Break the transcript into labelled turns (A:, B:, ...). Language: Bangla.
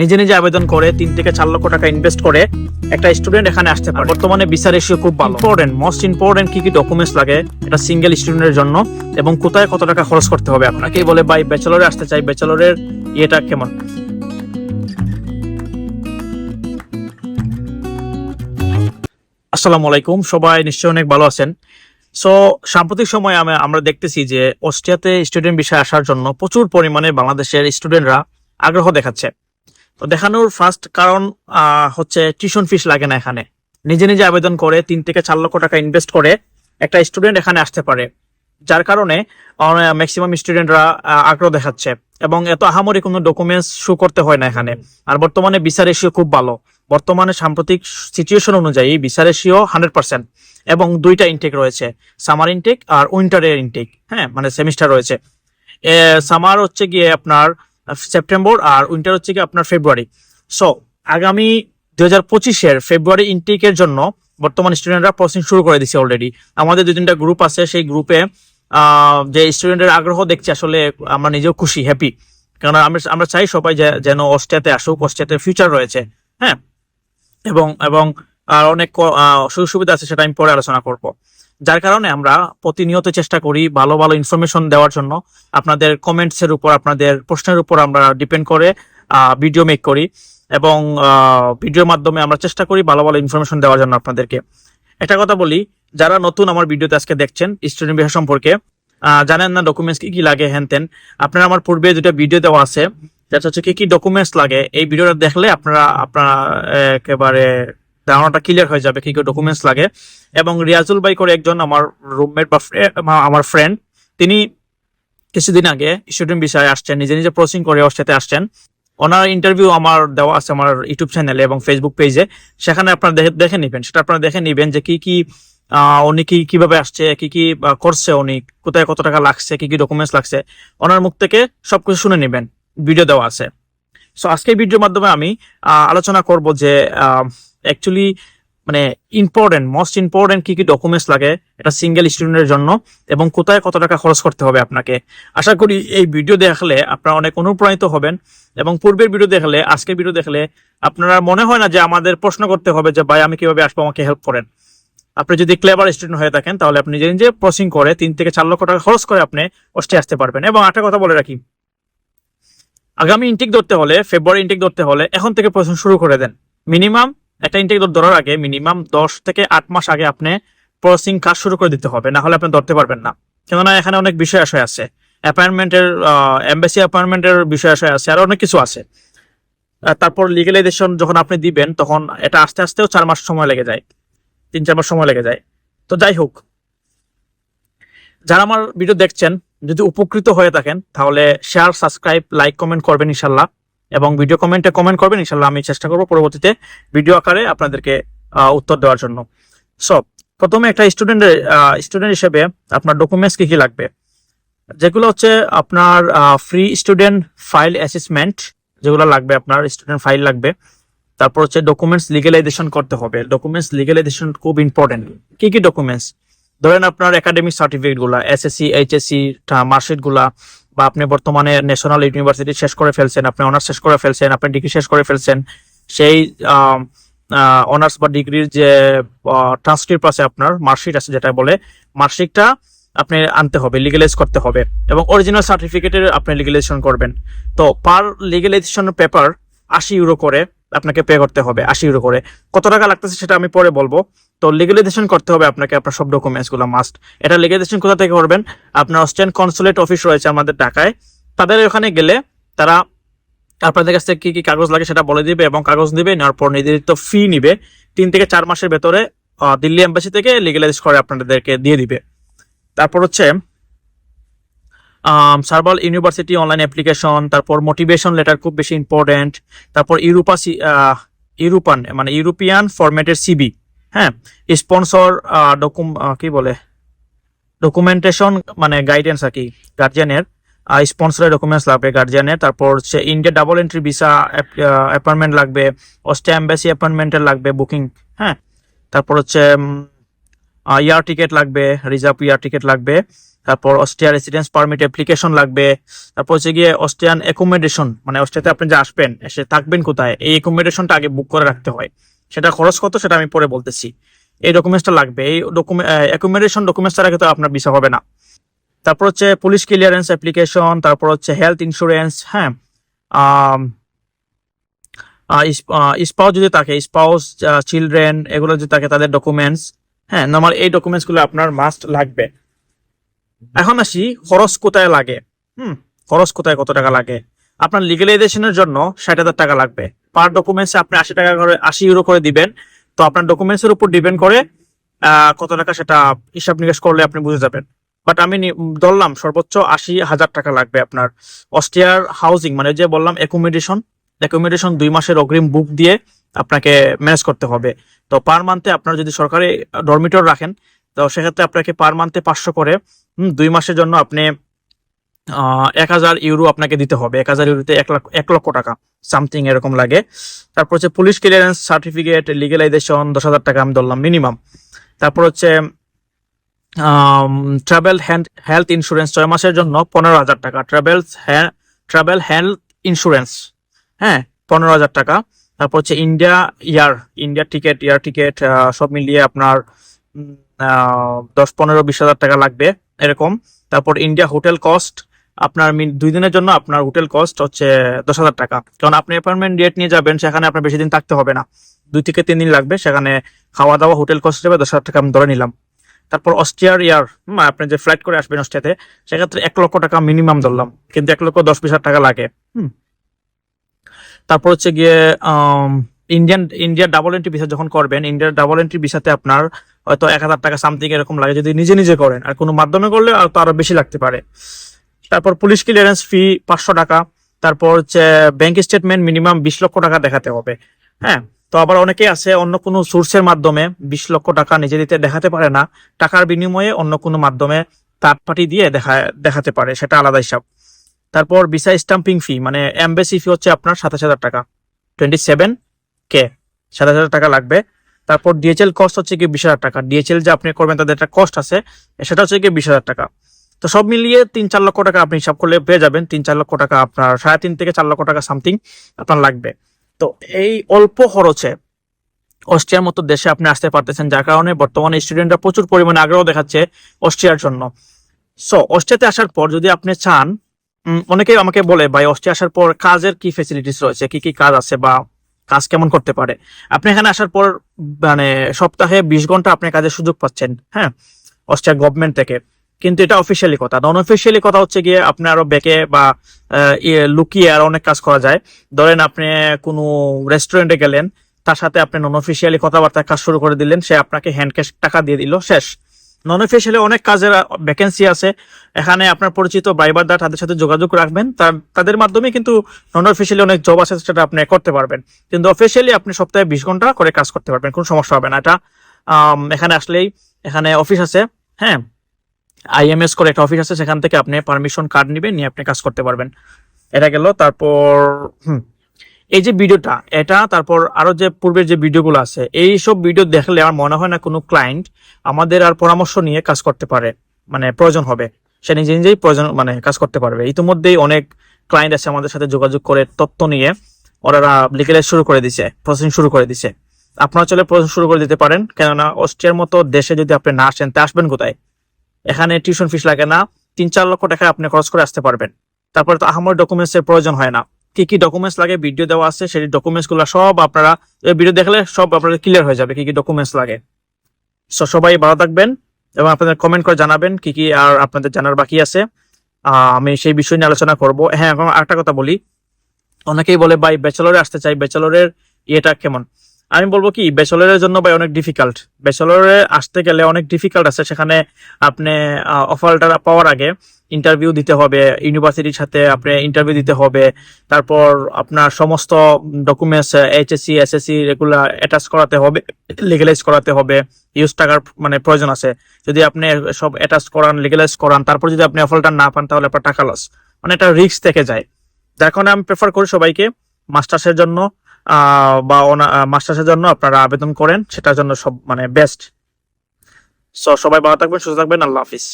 A: নিজে নিজে আবেদন করে তিন থেকে চার লক্ষ টাকা ইনভেস্ট করে একটা স্টুডেন্ট এখানে আসতে পারে। বর্তমানে ভিসা রেশিও খুব ভালো। ইম্পর্টেন্ট মোস্ট ইম্পর্টেন্ট কি কি ডকুমেন্টস লাগে, এটা সিঙ্গেল স্টুডেন্টের জন্য এবং কোথায় কত টাকা খরচ করতে হবে আপনাকে? বলে, ভাই ব্যাচেলরে আসতে চাই ব্যাচেলরের ইয়েটা কেমন? আসসালামু আলাইকুম, সবাই নিশ্চয়ই অনেক ভালো আছেন। সো সাম্প্রতিক সময়ে আমি- আমরা দেখতেছি যে অস্ট্রিয়াতে স্টুডেন্ট বিষয়ে আসার জন্য প্রচুর পরিমাণে বাংলাদেশের স্টুডেন্টরা আগ্রহ দেখাচ্ছে। তো দেখানোর ফার্স্ট কারণ হচ্ছে টিউশন ফিস লাগে না এখানে। নিজে নিজে আবেদন করে তিন থেকে চার লক্ষ টাকা ইনভেস্ট করে একটা স্টুডেন্ট এখানে আসতে পারে। যার কারণে ম্যাক্সিমাম স্টুডেন্টরা আগ্রহ দেখাচ্ছে। এবং এত আহামরি কোনো ডকুমেন্টস শো করতে হয় না এখানে। আর বর্তমানে ভিসা রেশিও খুব ভালো। বর্তমানে সাম্প্রতিক সিচুয়েশন অনুযায়ী ভিসা রেশিও হান্ড্রেড পার্সেন্ট এবং দুইটা ইনটেক রয়েছে। সামার ইনটেক আর উইন্টারের ইনটেক হ্যাঁ মানে সেমিস্টার রয়েছে। সামার হচ্ছে গিয়ে আপনার সেপ্টেম্বর আর উইন্টার হচ্ছে কি আপনার ফেব্রুয়ারি সো আগামী দুই হাজার পঁচিশের ফেব্রুয়ারি ইনটেকের জন্য বর্তমান স্টুডেন্টরা প্রসেসিং শুরু করে দিচ্ছে অলরেডি আমাদের দুই তিনটা গ্রুপ আছে, সেই গ্রুপে যে স্টুডেন্টের আগ্রহ দেখছি, আসলে আমরা নিজেও খুশি হ্যাপি কারণ আমরা চাই সবাই যেন অস্ট্রিয়াতে আসুক, অস্ট্রিয়াতে ফিউচার রয়েছে হ্যাঁ? এবং এবং, আর অনেক সুযোগ সুবিধা আছে, সেটা আমি পরে আলোচনা করব। যার কারণে আমরা প্রতিনিয়ত চেষ্টা করি ভালো ভালো ইনফরমেশন দেওয়ার জন্য। আপনাদের কমেন্টস এর উপর, আপনাদের প্রশ্নের উপর আমরা ডিপেন্ড করে ভিডিও মেক করি এবং ভিডিওর মাধ্যমে আমরা চেষ্টা করি ভালো ভালো ইনফরমেশন দেওয়ার জন্য আপনাদেরকে। একটা কথা বলি, যারা নতুন আমার ভিডিওতে আজকে দেখছেন স্টুডেন্ট বিষয় সম্পর্কে জানেন না ডকুমেন্টস কি কি লাগে হ্যান তেন। আপনারা আমার পূর্বে দুটা ভিডিও দেওয়া আছে। যেটা হচ্ছে কি কি ডকুমেন্টস লাগে, এই ভিডিওটা দেখলে আপনারা আপনারা, একেবারে ধারণাটা ক্লিয়ার হয়ে যাবে কি কি ডকুমেন্টস লাগে। এবং রিয়াজুল ভাই করে একজন আমার রুমমেট বা আমার ফ্রেন্ড তিনি কিছুদিন আগে স্টুডেন্ট বিষয়ে আসছেন, নিজে নিজে প্রসিং করে ওর সাথে আসছেন। ওনার ইন্টারভিউ আমার দেওয়া আছে আমার ইউটিউব চ্যানেলে এবং ফেসবুক পেজে সেখানে আপনারা দেখে নিবেন, সেটা আপনারা দেখে নিবেন যে কি কি উনি কি, কীভাবে আসছে, কি কি করছে উনি, কোথায় কত টাকা লাগছে, কি কি ডকুমেন্টস লাগছে। ওনার মুখ থেকে সবকিছু শুনে নিবেন ভিডিও দেওয়া আছে। সো আজকে ভিডিওর মাধ্যমে আমি আলোচনা করব যে অ্যাকচুয়ালি মানে ইম্পর্টেন্ট মোস্ট ইম্পর্টেন্ট কি কি ডকুমেন্টস লাগে, এটা সিঙ্গেল স্টুডেন্টের জন্য, এবং কোথায় কত টাকা খরচ করতে হবে আপনাকে। আশা করি এই ভিডিও দেখলে আপনারা অনেক অনুপ্রাণিত হবেন, এবং পূর্বের ভিডিও দেখলে, আজকের ভিডিও দেখলে, আপনারা মনে হয় না যে আমাদের প্রশ্ন করতে হবে যে, ভাই, আমি কীভাবে আসব? আমাকে হেল্প করেন। আপনি যদি ক্লেভার স্টুডেন্ট হয়ে থাকেন, তাহলে আপনি নিজে নিজে প্রসিং করে, তিন থেকে চার লক্ষ টাকা খরচ করে আপনি অস্টে আসতে পারবেন। এবং একটা কথা বলে রাখি, আগামী ইনটেক ধরতে হলে ফেব্রুয়ারি ইনটেক ধরতে হলে, এখন থেকে প্রসেসিং শুরু করে দেন। মিনিমাম একটা ইনটেক ধরার আগে মিনিমাম দশ থেকে আট মাস আগে আপনি প্রসেসিং কাজ শুরু করে দিতে হবে না হলে আপনি ধরতে পারবেন না। কেননা এখানে অনেক বিষয় আশয় আছে। অ্যাপয়েন্টমেন্টের এমবাসি অ্যাপয়েন্টমেন্টের বিষয় আশয় আছে, আর অনেক কিছু আছে। তারপর লিগেলাইজেশন যখন আপনি দিবেন, তখন এটা আস্তে আস্তেও চার মাস সময় লেগে যায়। তিন, চার মাস সময় লেগে যায়। তো যাই হোক, যারা আমার ভিডিও দেখছেন, যদি উপকৃত হয়ে থাকেন, তাহলে শেয়ার সাবস্ক্রাইব লাইক কমেন্ট করবেন ইনশাল্লাহ। এবং ভিডিও কমেন্টে কমেন্ট করবেন ইনশাল্লাহ আমি চেষ্টা করব পরবর্তীতে ভিডিও আকারে আপনাদেরকে উত্তর দেওয়ার জন্য। সো প্রথমে একটা স্টুডেন্টের স্টুডেন্ট হিসেবে আপনার ডকুমেন্টস কি কি লাগবে? যেগুলো হচ্ছে আপনার ফ্রি স্টুডেন্ট ফাইল অ্যাসেসমেন্ট যেগুলো লাগবে আপনার স্টুডেন্ট ফাইল লাগবে। তারপর হচ্ছে ডকুমেন্টস লিগেলাইজেশন করতে হবে। ডকুমেন্টস লিগেলাইজেশন খুব ইম্পর্টেন্ট কি কি ডকুমেন্টস ধরেন আপনার একাডেমিক সার্টিফিকেটগুলা এসএসসি এইচএসসি মার্কশিটগুলা বা আপনি বর্তমানে ন্যাশনাল ইউনিভার্সিটি শেষ করে ফেলছেন, আপনি অনার্স শেষ করে ফেলছেন, আপনি ডিগ্রি শেষ করে ফেলছেন, সেই অনার্স বা ডিগ্রির যে ট্রান্সক্রিপ্ট আছে আপনার মার্কশিট আছে যেটা বলে মার্কশিটটা আপনি আনতে হবে লিগালাইজ করতে হবে এবং অরিজিনাল সার্টিফিকেটের আপনি লিগালাইজেশন করবেন। তো পার লিগালাইজেশন পেপার আশি ইউরো করে আপনাকে পে করতে হবে আশি ইউরো করে। কত টাকা লাগতেছে সেটা আমি পরে বলব। তো লিগেলাইজেশন করতে হবে আপনাকে, আপনার সব ডকুমেন্টসগুলো মাস্ট এটা লিগেলাইজেশন কোথা থেকে করবেন? আপনার অস্ট্রেন কনসুলেট অফিস রয়েছে আমাদের ঢাকায়। তাদের ওখানে গেলে তারা আপনাদের কাছ থেকে কি কি কাগজ লাগে সেটা বলে দিবে এবং কাগজ দিবে, নেওয়ার পর নির্ধারিত ফি নিবে। তিন থেকে চার মাসের ভেতরে দিল্লি এম্বাসি থেকে লিগেলাইজ করে আপনাদেরকে দিয়ে দিবে। তারপর হচ্ছে সার্ভাল ইউনিভার্সিটি অনলাইন অ্যাপ্লিকেশন তারপর মোটিভেশন লেটার খুব বেশি ইম্পর্টেন্ট তারপর ইউরোপা ইউরোপান মানে ইউরোপিয়ান ফরম্যাটের সিবি হ্যাঁ? স্পন্সর ডকুম কি বলে? ডকুমেন্টেশন মানে গাইডেন্স আর কি গার্জিয়ানের স্পন্সরের ডকুমেন্টস লাগবে গার্জিয়ানের তারপর হচ্ছে India double entry visa appointment লাগবে অস্ট্রিয়া অ্যাম্বাসি অ্যাপয়েন্টমেন্টের লাগবে বুকিং হ্যাঁ? তারপর হচ্ছে ইয়ার টিকিট লাগবে রিজার্ভ ইয়ার টিকিট লাগবে তারপর অস্ট্রিয়া রেসিডেন্স পারমিট অ্যাপ্লিকেশন লাগবে। তারপর হচ্ছে গিয়ে অস্ট্রিয়ান অ্যাকোমোডেশন মানে অস্ট্রিয়াতে আপনি যে আসবেন, এসে থাকবেন কোথায়, এই অ্যাকোমোডেশনটা আগে বুক করে রাখতে হয়। সেটা খরচ কত সেটা আমি পরে বলতেছি। এই ডকুমেন্টসটা লাগবে। এই ডকুমেন্ট অ্যাকোমোডেশন ডকুমেন্টস ছাড়া কিন্তু আপনার ভিসা হবে না। তারপর হচ্ছে পুলিশ ক্লিয়ারেন্স অ্যাপ্লিকেশন তারপর হচ্ছে হেলথ ইন্স্যুরেন্স হ্যাঁ। স্পাউস যদি থাকে স্পাউস চিলড্রেন এগুলো যদি থাকে, তাদের ডকুমেন্টস হ্যাঁ। নর্মাল এই ডকুমেন্টসগুলো আপনার মাস্ট লাগবে। এখন আসি খরচ কোথায় লাগে? হুম, খরচ কোথায় কত টাকা লাগে? আপনার লিগালাইজেশনের জন্য ষাট হাজার টাকা লাগবে। পার ডকুমেন্টসে আপনি আশি টাকা করে, আশি ইউরো করে দিবেন। তো আপনার ডকুমেন্টস এর উপর ডিপেন্ড করে কত টাকা সেটা হিসাব নিকাশ করলে আপনি বুঝে যাবেন। বাট আমি ধরলাম সর্বোচ্চ আশি হাজার টাকা লাগবে আপনার। অস্ট্রিয়ার হাউজিং মানে যে বললাম অ্যাকোমোডেশন অ্যাকোমোডেশন দুই মাসের অগ্রিম বুক দিয়ে আপনাকে ম্যানেজ করতে হবে। তো পার মান্থে আপনার যদি সরকারি ডরমিটর রাখেন, তো সেক্ষেত্রে আপনাকে পার মান্থে পাঁচশো করে দুই মাসের জন্য আপনি এক হাজার ইউরো আপনাকে দিতে হবে। এক হাজার ইউরোতে এক লাখ, এক লক্ষ টাকা, সামথিং এরকম লাগে। তারপর হচ্ছে পুলিশ ক্লিয়ারেন্স, সার্টিফিকেট, লিগেলাইজেশন, দশ হাজার টাকা আমি ধরলাম মিনিমাম। তারপর হচ্ছে ট্রাভেল হ্যান্ড, হেলথ ইন্স্যুরেন্স, ছয় মাসের জন্য পনেরো হাজার টাকা। ট্রাভেল ট্রাভেল হেলথ ইন্স্যুরেন্স হ্যাঁ পনেরো হাজার টাকা। তারপর হচ্ছে India air, India ticket, air ticket সব মিলিয়ে আপনার দশ, পনেরো, বিশ হাজার টাকা লাগবে। এরকম। তারপর ইন্ডিয়া হোটেল কস্ট আপনার দুই দিনের জন্য আপনার হোটেল কস্ট হচ্ছে দশ হাজার টাকা। কারণ আপনি অ্যাপয়েন্টমেন্ট ডেট নিয়ে যাবেন, সেখানে আপনার বেশি দিন থাকতে হবে না। দুই থেকে তিন দিন লাগবে, সেখানে খাওয়া দাওয়া হোটেল কস্ট হিসেবে দশ হাজার টাকা আমি ধরে নিলাম। তারপর অস্ট্রিয়ার ইয়ার আপনি যে ফ্লাইট করে আসবেন অস্ট্রিয়াতে সেক্ষেত্রে এক লক্ষ টাকা মিনিমাম ধরলাম, কিন্তু এক লক্ষ দশ বিশ হাজার টাকা লাগে, হুম। তারপর হচ্ছে গিয়ে ইন্ডিয়ান ইন্ডিয়ার ডাবল এন্ট্রি ভিসা যখন করবেন ইন্ডিয়ার ডাবল এন্ট্রি ভিসাতে আপনার হয়তো এক হাজার টাকা সামথিং এরকম লাগে যদি নিজে নিজে করেন। আর কোনো মাধ্যমে করলে আর তো আরও বেশি লাগতে পারে। তারপর পুলিশ ক্লিয়ারেন্স ফি পাঁচশো টাকা। তারপর হচ্ছে ব্যাংক স্টেটমেন্ট মিনিমাম বিশ লক্ষ টাকা দেখাতে হবে। হ্যাঁ তো আবার অনেকেই আছে অন্য কোনো সোর্সের মাধ্যমে বিশ লক্ষ টাকা নিজে দিতে দেখাতে পারে না। টাকার বিনিময়ে অন্য কোনো মাধ্যমে থার্ড পার্টি দিয়ে দেখা, দেখাতে পারে, সেটা আলাদা হিসাব। তারপর ভিসা স্টাম্পিং ফি মানে এমবেসি ফি হচ্ছে আপনার সাতাশ হাজার টাকা। Twenty seven K? সাতাশ হাজার টাকা লাগবে। তারপর ডিএচএল কস্ট হচ্ছে কি বিশ হাজার টাকা। ডিএচএল যে আপনি করবেন, তাদের একটা কস্ট আছে, সেটা হচ্ছে কি বিশ হাজার টাকা। তো সব মিলিয়ে তিন চার লক্ষ টাকা আপনি হিসাব করলে পেয়ে যাবেন। তিন চার লক্ষ টাকা আপনার, সাড়ে তিন থেকে চার লক্ষ টাকা সামথিং আপনার লাগবে। তো এই অল্প খরচে অস্ট্রিয়ার মতো দেশে আপনি আসতে পারতেছেন, যার কারণে বর্তমানে স্টুডেন্টরা প্রচুর পরিমাণে আগ্রহ দেখাচ্ছে অস্ট্রিয়ার জন্য। সো অস্ট্রিয়াতে আসার পর যদি আপনি চান অনেকেই আমাকে বলে, ভাই, অস্ট্রিয়া আসার পর কাজের কি ফেসিলিটিস রয়েছে? কি কি কাজ আছে? বা কাজ কেমন করতে পারে। আপনি এখানে আসার পর মানে সপ্তাহে বিশ ঘণ্টা আপনি কাজের সুযোগ পাচ্ছেন হ্যাঁ অস্ট্রিয়া গভর্নমেন্ট থেকে। কিন্তু এটা অফিসিয়ালি কথা। নন অফিসিয়ালি কথা হচ্ছে গিয়ে আপনি আরও ব্যাকে বা ইয়ে, লুকিয়ে আর অনেক কাজ করা যায়। ধরেন আপনি কোনো রেস্টুরেন্টে গেলেন তার সাথে আপনি নন অফিসিয়ালি কথাবার্তা কাজ শুরু করে দিলেন সে আপনাকে হ্যান্ড ক্যাশ টাকা দিয়ে দিল শেষ। নন অফিসিয়ালি অনেক কাজের ভ্যাকেন্সি আছে। এখানে আপনার পরিচিত বাইবারদার তাদের সাথে যোগাযোগ রাখবেন। তাদের মাধ্যমে কিন্তু নন অফিসিয়ালি অনেক জব আছে সেটা আপনি করতে পারবেন। কিন্তু অফিসিয়ালি আপনি সপ্তাহে বিশ ঘণ্টা করে কাজ করতে পারবেন, কোনো সমস্যা হবে না। এটা এখানে আসলেই, এখানে অফিস আছে হ্যাঁ? আইএমএস করে একটা অফিস আছে, সেখান থেকে আপনি পারমিশন কার্ড নেবেন, নিয়ে আপনি কাজ করতে পারবেন। এটা গেল, তারপর, হুম। এই যে ভিডিওটা, এটা তারপর আরও যে পূর্বের যে ভিডিওগুলো আছে, এই সব ভিডিও দেখলে আমার মনে হয় না কোনো ক্লায়েন্ট আমাদের আর পরামর্শ নিয়ে কাজ করতে পারে মানে প্রয়োজন হবে। সে নিজে নিজেই প্রয়োজন মানে কাজ করতে পারবে। ইতিমধ্যেই অনেক ক্লায়েন্ট আছে আমাদের সাথে যোগাযোগ করে তথ্য নিয়ে, ওরা লিগেলাইজ শুরু করে দিছে প্রসেসিং শুরু করে দিছে। আপনারা চলে প্রসেস শুরু করে দিতে পারেন, কেননা অস্ট্রিয়ার মতো দেশে যদি আপনি না আসেন, তা আসবেন কোথায়? এখানে টিউশন ফিস লাগে না, তিন চার লক্ষ টাকা আপনি খরচ করে আসতে পারবেন। তারপরে তো আহামর ডকুমেন্টস এর প্রয়োজন হয় না। কি কি ডকুমেন্টস লাগে ভিডিও দেওয়া আছে, সেই ডকুমেন্টসগুলো সব আপনারা ভিডিও দেখলে সব আপনাদের ক্লিয়ার হয়ে যাবে কি কি ডকুমেন্টস লাগে। সো সবাই ভালো থাকবেন এবং আপনাদের কমেন্ট করে জানাবেন কি কি আর আপনাদের জানার বাকি আছে। আমি সেই বিষয় নিয়ে আলোচনা করব। হ্যাঁ এখন একটা কথা বলি। অনেকেই বলে, ভাই ব্যাচেলরে আসতে চাই ব্যাচেলরের ইয়েটা কেমন? আমি বলব কি ব্যাচেলরের জন্য ভাই অনেক ডিফিকাল্ট ব্যাচেলরে আসতে গেলে অনেক ডিফিকাল্ট আছে। সেখানে আপনি অফারটা পাওয়ার আগে ইন্টারভিউ দিতে হবে ইউনিভার্সিটির সাথে আপনি ইন্টারভিউ দিতে হবে, তারপর আপনার সমস্ত ডকুমেন্টস এইচএসসি এসএসসি এগুলা অ্যাটাচ করাতে হবে লিগালাইজ করাতে হবে ইউজ টাকার মানে প্রয়োজন আছে। যদি আপনি সব অ্যাটাচ করান লিগালাইজ করান, তারপর যদি আপনি অফারটা না পান, তাহলে আপনার টাকা লস মানে একটা রিস্ক থেকে যায়। যার কারণে আমি প্রেফার করি সবাইকে মাস্টার্সের জন্য বা মাস্টার্সের জন্য আপনারা আবেদন করেন, সেটার জন্য সব মানে বেস্ট সো সবাই ভালো থাকবেন, সুস্থ থাকবেন, আল্লাহ হাফিজ।